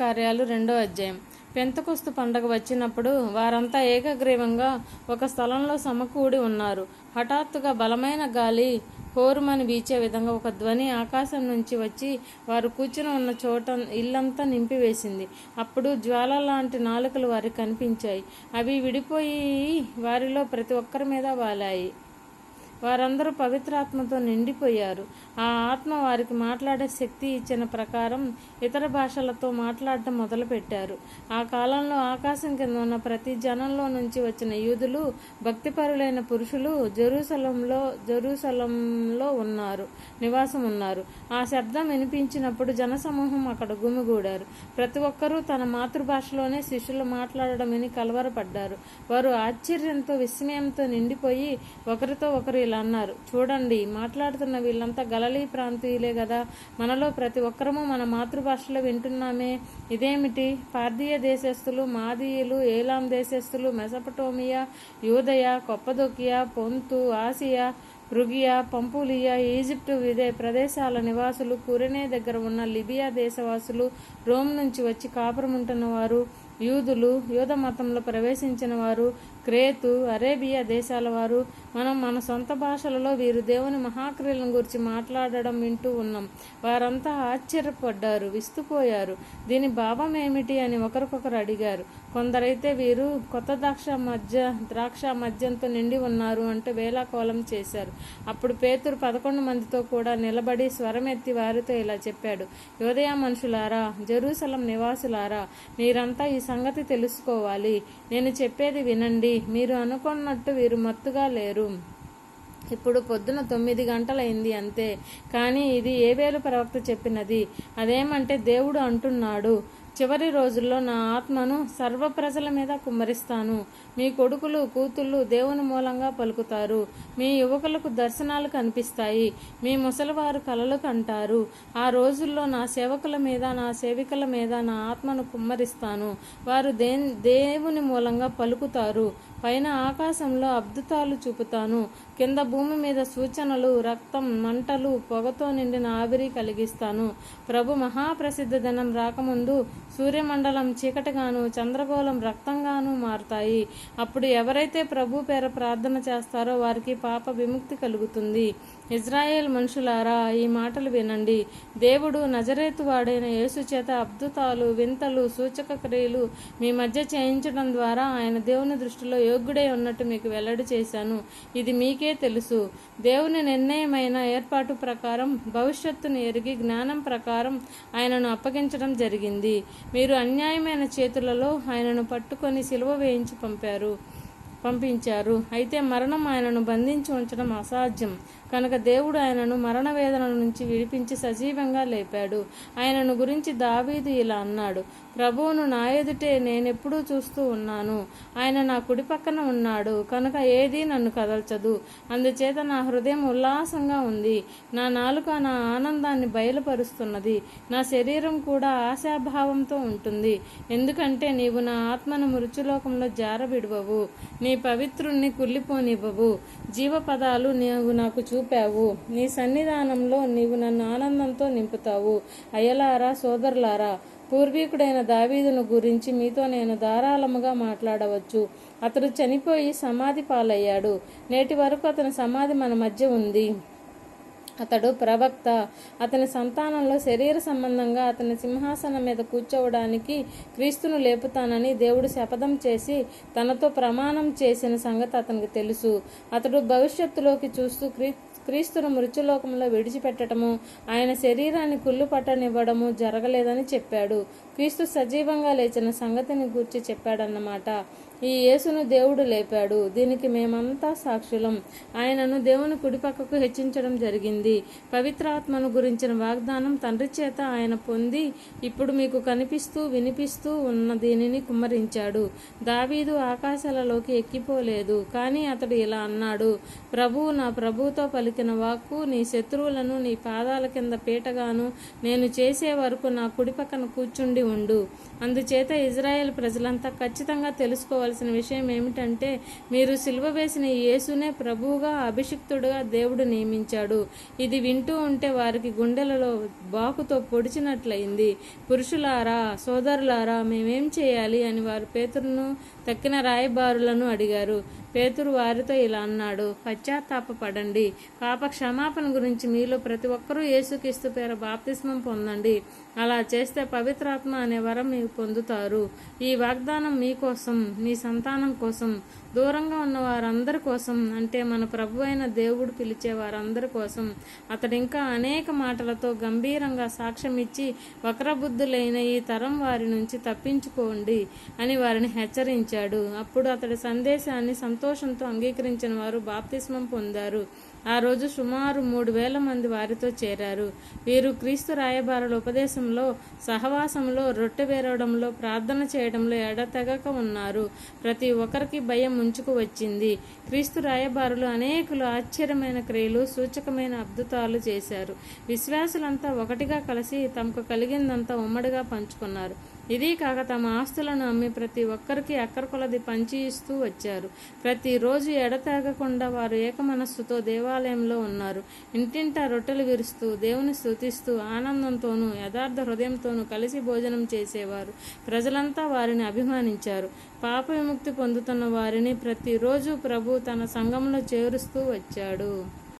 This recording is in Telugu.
కార్యాలు రెండో అధ్యాయం. పెంతకొస్తు పండగ వచ్చినప్పుడు వారంతా ఏకగ్రీవంగా ఒక స్థలంలో సమకూడి ఉన్నారు. హఠాత్తుగా బలమైన గాలి హోరుమని వీచే విధంగా ఒక ధ్వని ఆకాశం నుంచి వచ్చి వారు కూర్చుని ఉన్న చోట ఇల్లంతా నింపివేసింది. అప్పుడు జ్వాల లాంటి నాలుకలు వారికి కనిపించాయి. అవి విడిపోయి వారిలో ప్రతి ఒక్కరి మీద వాలాయి. వారందరూ పవిత్రాత్మతో నిండిపోయారు. ఆ ఆత్మ వారికి మాట్లాడే శక్తి ఇచ్చిన ప్రకారం ఇతర భాషలతో మాట్లాడటం మొదలుపెట్టారు. ఆ కాలంలో ఆకాశం కింద ఉన్న ప్రతి జనంలో నుంచి వచ్చిన యూదులు భక్తిపరులైన పురుషులు జెరూసలంలో జెరూసలంలో ఉన్నారు నివాసం ఉన్నారు. ఆ శబ్దం వినిపించినప్పుడు జనసమూహం అక్కడ గుమిగూడారు. ప్రతి ఒక్కరూ తన మాతృభాషలోనే శిష్యులు మాట్లాడడం విని కలవరపడ్డారు. వారు ఆశ్చర్యంతో విస్మయంతో నిండిపోయి ఒకరితో ఒకరు ఇలా అన్నారు. చూడండి మాట్లాడుతున్న వీళ్ళంతా గలలీ ప్రాంతీయులే కదా మనలో ప్రతి ఒక్కరము మన మాతృభాషలో వింటున్నామే. ఇదేమిటి? పార్థీయ దేశస్థులు మాదీయులు ఏలాం దేశస్థులు మెసపటోమియా యూదయ కొప్పదొకియా పొంతు ఆసియా రుగియా పంపులియా ఈజిప్టు విదే ప్రదేశాల నివాసులు కురెనే దగ్గర ఉన్న లిబియా దేశవాసులు రోమ్ నుంచి వచ్చి కాపురముంటున్న వారు యూదులు యూద మతంలో ప్రవేశించిన వారు క్రేతు అరేబియా దేశాల వారు మనం మన సొంత భాషలలో వీరు దేవుని మహాక్రియలను గురించి మాట్లాడడం వింటూ ఉన్నాం. వారంతా ఆశ్చర్యపడ్డారు విస్తుపోయారు. దీని భావం ఏమిటి అని ఒకరికొకరు అడిగారు. కొందరైతే వీరు కొత్త ద్రాక్ష మధ్య ద్రాక్ష మద్యంతో నిండి ఉన్నారు అంటూ వేలాకోలం చేశారు. అప్పుడు పేతురు పదకొండు మందితో కూడా నిలబడి స్వరమెత్తి వారితో ఇలా చెప్పాడు. యోదయ మనుషులారా జెరూసలం నివాసులారా మీరంతా ఈ సంగతి తెలుసుకోవాలి. నేను చెప్పేది వినండి. మీరు అనుకున్నట్టు వీరు మత్తుగా లేరు. ఇప్పుడు పొద్దున తొమ్మిది గంటలైంది అంతే. కానీ ఇది ఏవేలు ప్రవక్త చెప్పినది. అదేమంటే దేవుడు అంటున్నాడు. చివరి రోజుల్లో నా ఆత్మను సర్వ ప్రజల మీద కుమ్మరిస్తాను. మీ కొడుకులు కూతుళ్ళు దేవుని మూలంగా పలుకుతారు. మీ యువకులకు దర్శనాలు కనిపిస్తాయి. మీ ముసలివారు కలలు కంటారు. ఆ రోజుల్లో నా సేవకుల మీద నా సేవికల మీద నా ఆత్మను కుమ్మరిస్తాను. వారు దే దేవుని మూలంగా పలుకుతారు. పైన ఆకాశంలో అద్భుతాలు చూపుతాను. కింద భూమి మీద సూచనలు రక్తం మంటలు పొగతో నిండిన ఆవిరి కలిగిస్తాను. ప్రభు మహాప్రసిద్ధ దినం రాకముందు సూర్యమండలం చీకటిగాను చంద్రగోళం రక్తంగాను మారుతాయి. అప్పుడు ఎవరైతే ప్రభు పేర ప్రార్థన చేస్తారో వారికి పాప విముక్తి కలుగుతుంది. ఇజ్రాయేల్ మనుషులారా ఈ మాటలు వినండి. దేవుడు నజరేతు వాడైన యేసు చేత అద్భుతాలు వింతలు సూచక క్రియలు మీ మధ్య చేయించడం ద్వారా ఆయన దేవుని దృష్టిలో యోగ్యుడై ఉన్నట్టు మీకు వెల్లడి చేశాను. ఇది మీకే తెలుసు. దేవుని నిర్ణయమైన ఏర్పాటు ప్రకారం భవిష్యత్తును ఎరిగి జ్ఞానం ప్రకారం ఆయనను అప్పగించడం జరిగింది. మీరు అన్యాయమైన చేతులలో ఆయనను పట్టుకొని సిలువ వేయించి పంపారు. పంపించారు. అయితే మరణం ఆయనను బంధించి ఉంచడం అసాధ్యం. కనుక దేవుడు ఆయనను మరణ వేదన నుంచి విడిపించి సజీవంగా లేపాడు. ఆయనను గురించి దావీదు ఇలా అన్నాడు ప్రభువును నా ఎదుటే నేనెప్పుడూ చూస్తూ ఉన్నాను. ఆయన నా కుడి పక్కన ఉన్నాడు. కనుక ఏదీ నన్ను కదల్చదు. అందుచేత నా హృదయం ఉల్లాసంగా ఉంది. నా నాలుక నా ఆనందాన్ని బయలుపరుస్తున్నది. నా శరీరం కూడా ఆశాభావంతో ఉంటుంది. ఎందుకంటే నీవు నా ఆత్మను మృత్యులోకంలో జారబిడవవు. నీ పవిత్రుణ్ణి కుళ్ళిపోనివ్వవు. జీవపదాలు నీవు నాకు చూపావు. నీ సన్నిధానంలో నీవు నన్ను ఆనందంతో నింపుతావు. అయ్యలారా సోదరులారా పూర్వీకుడైన దావీదును గురించి మీతో నేను ధారాళముగా మాట్లాడవచ్చు. అతడు చనిపోయి సమాధి పాలయ్యాడు నేటి వరకు అతని సమాధి మన మధ్య ఉంది. అతడు ప్రవక్త. అతని సంతానంలో శరీర సంబంధంగా అతని సింహాసనం మీద కూర్చోవడానికి క్రీస్తును లేపుతానని దేవుడు శపథం చేసి తనతో ప్రమాణం చేసిన సంగతి అతనికి తెలుసు. అతడు భవిష్యత్తులోకి చూస్తూ క్రీ క్రీస్తును మృత్యులోకంలో విడిచిపెట్టడము ఆయన శరీరాన్ని కుళ్ళు పట్టనివ్వడము జరగలేదని చెప్పాడు. క్రీస్తు సజీవంగా లేచిన సంగతిని గూర్చి చెప్పాడన్నమాట. ఈ యేసును దేవుడు లేపాడు. దీనికి మేమంతా సాక్షులం. ఆయనను దేవుని కుడిపక్కకు హెచ్చించడం జరిగింది. పవిత్రాత్మను గురించిన వాగ్దానం తండ్రి చేత ఆయన పొంది ఇప్పుడు మీకు కనిపిస్తూ వినిపిస్తూ ఉన్న దీనిని కుమ్మరించాడు. దావీదు ఆకాశాలలోకి ఎక్కిపోలేదు. కానీ అతడు ఇలా అన్నాడు ప్రభువు నా ప్రభువుతో పలికిన వాక్కు నీ శత్రువులను నీ పాదాల కింద పీటగాను నేను చేసే వరకు నా కుడిపక్కన కూర్చుండి ఉండు. అందుచేత ఇజ్రాయెల్ ప్రజలంతా ఖచ్చితంగా తెలుసుకోవాలి. తెలుసుకోవలసిన విషయం ఏమిటంటే మీరు సిలువ వేసిన యేసునే ప్రభువుగా అభిషిక్తుడుగా దేవుడు నియమించాడు. ఇది వింటూ ఉంటే వారికి గుండెలలో బాకుతో పొడిచినట్లయింది. పురుషులారా సోదరులారా మేమేం చేయాలి అని వారు పేతురును తక్కిన రాయబారులను అడిగారు. పేతురు వారితో ఇలా అన్నాడు పశ్చాత్తాపపడండి. పాప క్షమాపణ గురించి మీలో ప్రతి ఒక్కరూ యేసుక్రీస్తు పేర బాప్తిస్మం పొందండి. అలా చేస్తే పవిత్రాత్మ అనే వరం మీరు పొందుతారు. ఈ వాగ్దానం మీకోసం మీ సంతానం కోసం దూరంగా ఉన్న వారందరి కోసం అంటే మన ప్రభు అయిన దేవుడు పిలిచే వారందరి కోసం. అతడు ఇంకా అనేక మాటలతో గంభీరంగా సాక్ష్యం ఇచ్చి వక్రబుద్ధులైన ఈ తరం వారి నుంచి తప్పించుకోండి అని వారిని హెచ్చరించాడు. అప్పుడు అతడి సందేశాన్ని సంతోషంతో అంగీకరించిన వారు బాప్తిస్మం పొందారు. ఆ రోజు సుమారు మూడు వేల మంది వారితో చేరారు. వీరు క్రీస్తు రాయబారుల ఉపదేశంలో సహవాసంలో రొట్టె వేరవడంలో ప్రార్థన చేయడంలో ఎడతెగక ఉన్నారు. ప్రతి ఒక్కరికి భయం ముంచుకు వచ్చింది. క్రీస్తు రాయబారులు అనేకులు ఆశ్చర్యమైన క్రియలు సూచకమైన అద్భుతాలు చేశారు. విశ్వాసులంతా ఒకటిగా కలిసి తమకు కలిగిందంతా ఉమ్మడిగా పంచుకున్నారు. ఇది కాక తమ ఆస్తులను అమ్మి ప్రతి ఒక్కరికి అక్కర కొలది పంచి ఇస్తూ వచ్చారు. ప్రతిరోజు ఎడతెగకుండా వారు ఏకమనస్సుతో దేవాలయంలో ఉన్నారు. ఇంటింటా రొట్టెలు విరుస్తూ దేవుని స్తుతిస్తూ ఆనందంతోనూ యథార్థ హృదయంతోనూ కలిసి భోజనం చేసేవారు. ప్రజలంతా వారిని అభిమానించారు. పాప విముక్తి పొందుతున్న వారిని ప్రతిరోజు ప్రభు తన సంఘంలో చేరుస్తూ వచ్చాడు.